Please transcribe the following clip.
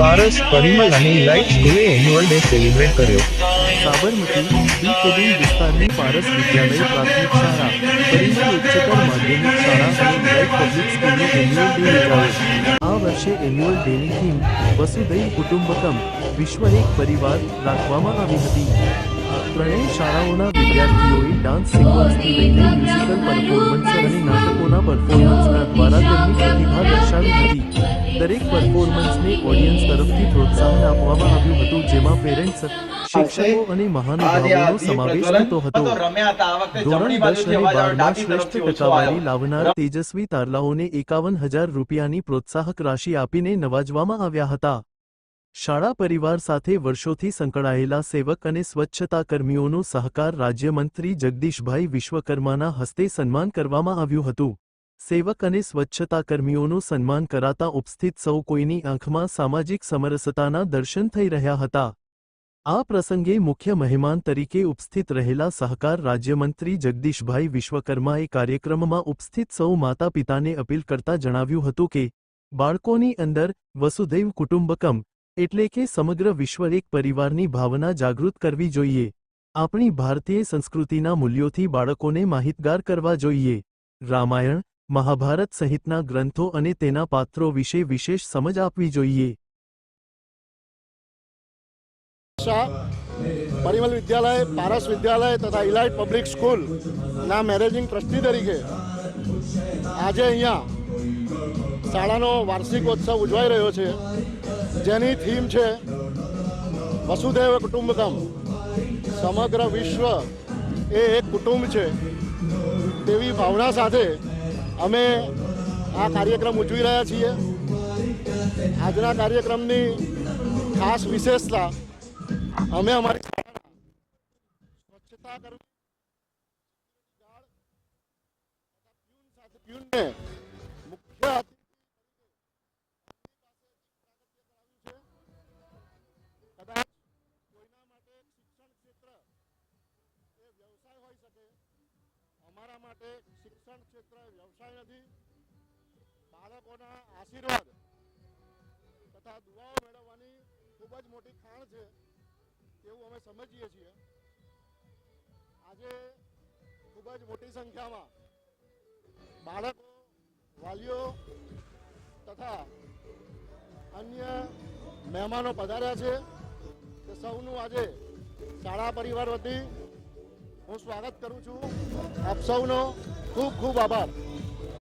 પારસ, પરિમલ અને ઇલાઇટ સ્કૂલે annual day celebrate કર્યો. સાબરમતી બી વિસ્તારની પારસ વિદ્યાલય પ્રાથમિક શાળા. પરિમલ ઉચ્ચતર માધ્યમિક શાળા અને ઇલાઇટ પબ્લિક સ્કૂલનો એન્યુઅલ ડે આ વર્ષે એન્યુઅલ ડેની થીમ વસુધૈવ કુટુંબકમ, વિશ્વ એક પરિવાર, રાખવામાં આવી હતી. ત્રણેય શાળાઓના વિદ્યાર્થીઓએ ડાન્સ સિક્વન્સથી લઈને મ્યુઝિકલ પરફોર્મન્સ અને નાટકોના પરફોર્મન્સના દ્વારા તેમની પ્રતિભા દર્શાવી હતી. દરેક પરફોર્મન્સને ઓડિયન્સ તરફથી પ્રોત્સાહન આપવામાં આવ્યું હતું, જેમાં પેરેન્ટ્સ શિક્ષકો અને મહાનુભાવોનો સમાવેશ થતો હતો. ધોરણ દસ અને બારમાં શ્રેષ્ઠ ટકાવારી લાવનાર તેજસ્વી તારલાઓને એકાવન હજાર રૂપિયાની પ્રોત્સાહક રાશિ આપીને નવાજવામાં આવ્યા હતા. શાળા પરિવાર સાથે વર્ષોથી સંકળાયેલા સેવક અને સ્વચ્છતા કર્મીઓનો સહકાર રાજ્યમંત્રી જગદીશભાઈ વિશ્વકર્માના હસ્તે સન્માન કરવામાં આવ્યું હતું. સેવક અને સ્વચ્છતા કર્મીઓનું સન્માન કરાતા ઉપસ્થિત સૌ કોઈની આંખમાં સામાજિક સમરસતાના દર્શન થઈ રહ્યા હતા. આ પ્રસંગે મુખ્ય મહેમાન તરીકે ઉપસ્થિત રહેલા સહકાર રાજ્યમંત્રી જગદીશભાઈ વિશ્વકર્માએ કાર્યક્રમમાં ઉપસ્થિત સૌ માતા પિતાને અપીલ કરતા જણાવ્યું હતું કે, બાળકોની અંદર વસુધૈવ કુટુંબકમ એટલે કે સમગ્ર વિશ્વ એક પરિવારની ભાવના જાગૃત કરવી જોઈએ. આપણી ભારતીય સંસ્કૃતિના મૂલ્યોથી બાળકોને માહિતગાર કરવા જોઈએ. રામાયણ મહાભારત સહિતના ગ્રંથો અને તેના પાત્રો વિશે વિશેષ સમજ આપવી જોઈએ. પરિમલ વિદ્યાલય, પારસ વિદ્યાલય તથા ઇલાઇટ પબ્લિક સ્કૂલ ના મેનેજિંગ ટ્રસ્ટી તરીકે આજે અહીંયા શાળાનો વાર્ષિકોત્સવ ઉજવાઈ રહ્યો છે. જેની થીમ છે વસુદેવ કુટુંબકમ. સમગ્ર વિશ્વ એ એક કુટુંબ છે. તેવી ભાવના સાથે અમે આ કાર્યક્રમ ઉજવી રહ્યા છીએ. આજના કાર્યક્રમની ખાસ વિશેષતા અમે અમારી સ્વચ્છતા કરવી પ્યુનને કદાચ કોઈના માટે શિક્ષણ ક્ષેત્ર એ વ્યવસાય હોઈ શકે. અમારા માટે શિક્ષણ ક્ષેત્ર વ્યવસાય નથી. બાળકોના આશીર્વાદ તથા દુઆઓ મેળવવાની ખૂબ જ મોટી ખાણ છે એવું અમે સમજીએ છીએ. આજે ખૂબ જ મોટી સંખ્યામાં બાળકો, વાલીઓ તથા અન્ય મહેમાનો પધાર્યા છે. તે સૌનું આજે શાળા પરિવાર વતી હું સ્વાગત કરું છું. આપ સૌનો ખૂબ ખૂબ આભાર.